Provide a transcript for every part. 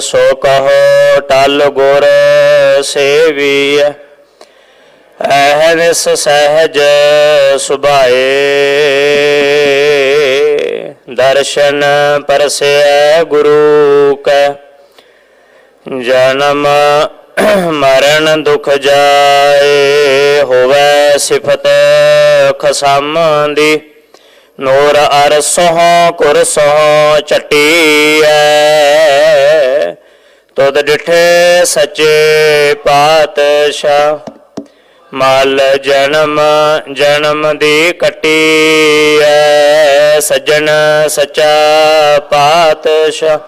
ਸੋ ਕਹੋ, ਟਲ ਗੁਰ ਸੇਵੀਐ। ਐਹਨਿਸ ਸਹਿਜ ਸੁਭਾਏ। ਦਰਸ਼ਨ ਪਰਸੈ ਗੁਰੂ ਕੈ। ਜਨਮ ਮਰਨ ਦੁਖ ਜਾਏ, ਹੋਵੇ ਸਿਫਤ ਖਸਮ ਦੀ। ਨੂਰ ਅਰ ਸੋਹ ਕੁਰ ਸੋਹ ਚਟੀਐ ਤੁਧ ਡਿਠੇ ਸੱਚੇ ਪਾਤਸ਼ਾਹ, ਮਲ ਜਨਮ ਜਨਮ ਦੀ ਕੱਟੀ ਐ ਸੱਜਣ ਸਚਾ ਪਾਤਸ਼ਾਹ,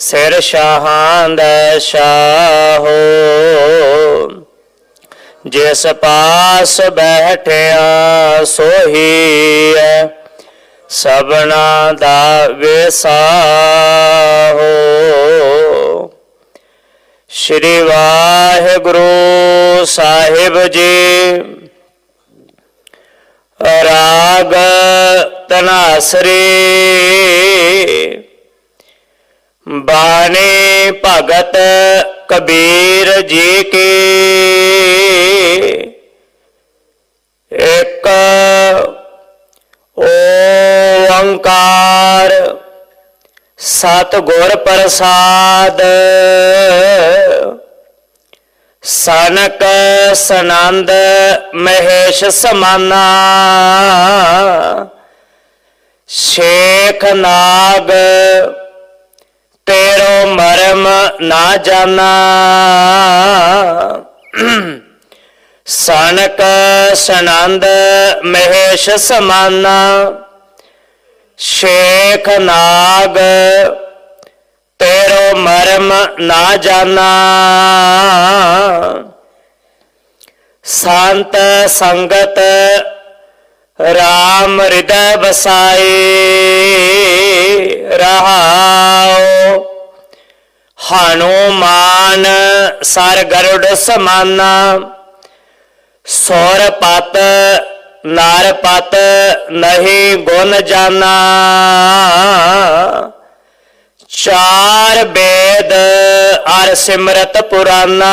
ਸਿਰ ਸ਼ਾਹਾਂ ਦਾ ਸ਼ਾਹੋ ਜਿਸ ਪਾਸ ਬੈਠਿਆ ਸੋਹੀ ਐ ਸਭਨਾ ਦਾ ਵਿਸਾਹੋ। ਸ਼੍ਰੀ ਵਾਹਿਗੁਰੂ ਸਾਹਿਬ ਜੀ ਰਾਗ ਤਨਾਸਰੀ। ਬਾਣੀ ਭਗਤ ਕਬੀਰ ਜੀ ਕੀ। ਇੱਕ ਓੰਕਾਰ ਸਤ ਗੁਰ ਪ੍ਰਸਾਦ। ਸਨਕ ਸਨੰਦ ਮਹੇਸ਼ ਸਮਾਨਾ। ਸ਼ੇਖ ਨਾਗ ਤੇਰੋ ਨਾ ਜਾਣਾ ਸਨਕ ਸਨੰਦ ਮਹੇਸ਼ ਸਮਾਨਾ। ਸ਼ੇਖ ਨਾਗ ਤੇਰੋ ਮਰਮ ਨਾ ਜਾਣਾ ਸੰਤ ਸੰਗਤ ਰਾਮ ਹਿਰਦੈ ਵਸਾਏ ਰਹਾਉ ਹਨੂਮਾਨ, ਸਰ ਗਰੁੜ ਸਮਾਨਾ, ਸੌਰ ਪਤ, ਨਾਰ ਪਤ ਨਹੀਂ ਗੁਣ ਜਾਣਾ ਚਾਰ ਬੇਦ ਅਰ ਸਿਮਰਤ ਪੁਰਾਨਾ।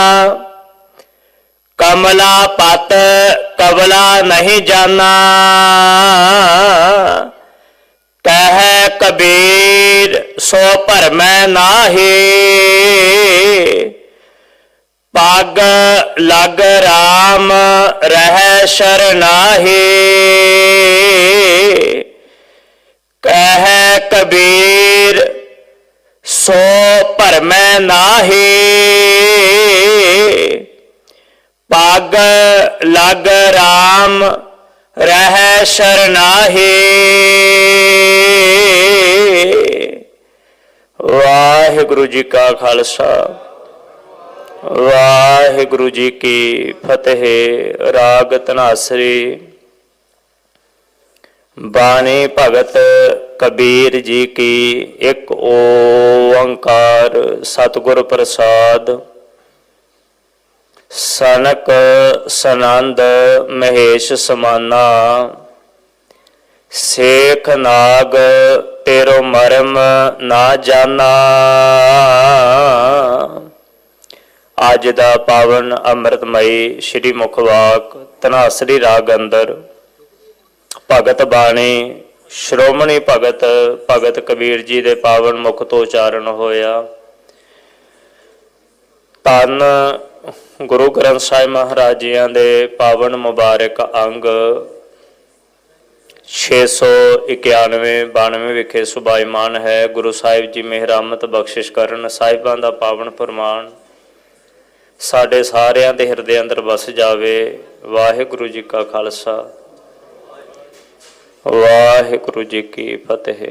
ਕਮਲਾ ਪਤ ਕਬਲਾ ਨਹੀਂ ਜਾਣਾ ਕਹਿ ਕਬੀਰ, ਸੋ ਭਰਮੈ ਨਾਹੀ। ਪਗ ਲਗ ਰਾਮ ਰਹਿ ਸ਼ਰਨਾਹੀ। ਕਹਿ ਕਬੀਰ, ਸੋ ਭਰਮੈ ਨਾਹੀ। ਪਗ ਲਗ ਰਾਮ ਰਹਿ ਸ਼ਰਨਾਹੀ। ਵਾਹਿਗੁਰੂ ਜੀ ਕਾ ਖਾਲਸਾ। ਵਾਹਿਗੁਰੂ ਜੀ ਕੀ ਫਤਿਹ, ਰਾਗ ਤਨਾਸਰੀ ਬਾਣੀ ਭਗਤ ਕਬੀਰ ਜੀ ਕੀ ਇੱਕ ਓੰਕਾਰ ਸਤਿਗੁਰ ਪ੍ਰਸਾਦ। ਸਨਕ ਸਨੰਦ ਮਹੇਸ਼ ਸਮਾਨਾ। ਸੇਖ ਨਾਗ ਤੇਰੋ ਮਰਮ ਨਾ ਜਾਣਾ ਅੱਜ ਦਾ ਪਾਵਨ ਅੰਮ੍ਰਿਤਮਈ ਸ੍ਰੀ ਮੁਖਵਾਕ ਤਨਾਸਰੀ ਰਾਗ ਅੰਦਰ ਭਗਤ ਬਾਣੀ, ਸ਼੍ਰੋਮਣੀ ਭਗਤ ਭਗਤ ਕਬੀਰ ਜੀ ਦੇ ਪਾਵਨ ਮੁਖ ਤੋਂ ਉਚਾਰਨ ਹੋਇਆ। ਤਨ ਗੁਰੂ ਗ੍ਰੰਥ ਸਾਹਿਬ ਮਹਾਰਾਜ ਜੀਆਂ ਦੇ ਪਾਵਨ ਮੁਬਾਰਕ ਅੰਗ 691 92 ਵਿਖੇ ਸੁਭਾਈਮਾਨ ਹੈ। ਗੁਰੂ ਸਾਹਿਬ ਜੀ ਮਿਹਰਮਤ ਬਖਸ਼ਿਸ਼ ਕਰਨ ਸਾਹਿਬਾਂ ਦਾ ਪਾਵਨ ਫਰਮਾਨ ਸਾਡੇ ਸਾਰਿਆਂ ਦੇ ਹਿਰਦੇ ਅੰਦਰ ਵਸ ਜਾਵੇ ਵਾਹਿਗੁਰੂ ਜੀ ਕਾ ਖਾਲਸਾ। ਵਾਹਿਗੁਰੂ ਜੀ ਕੀ ਫਤਿਹ।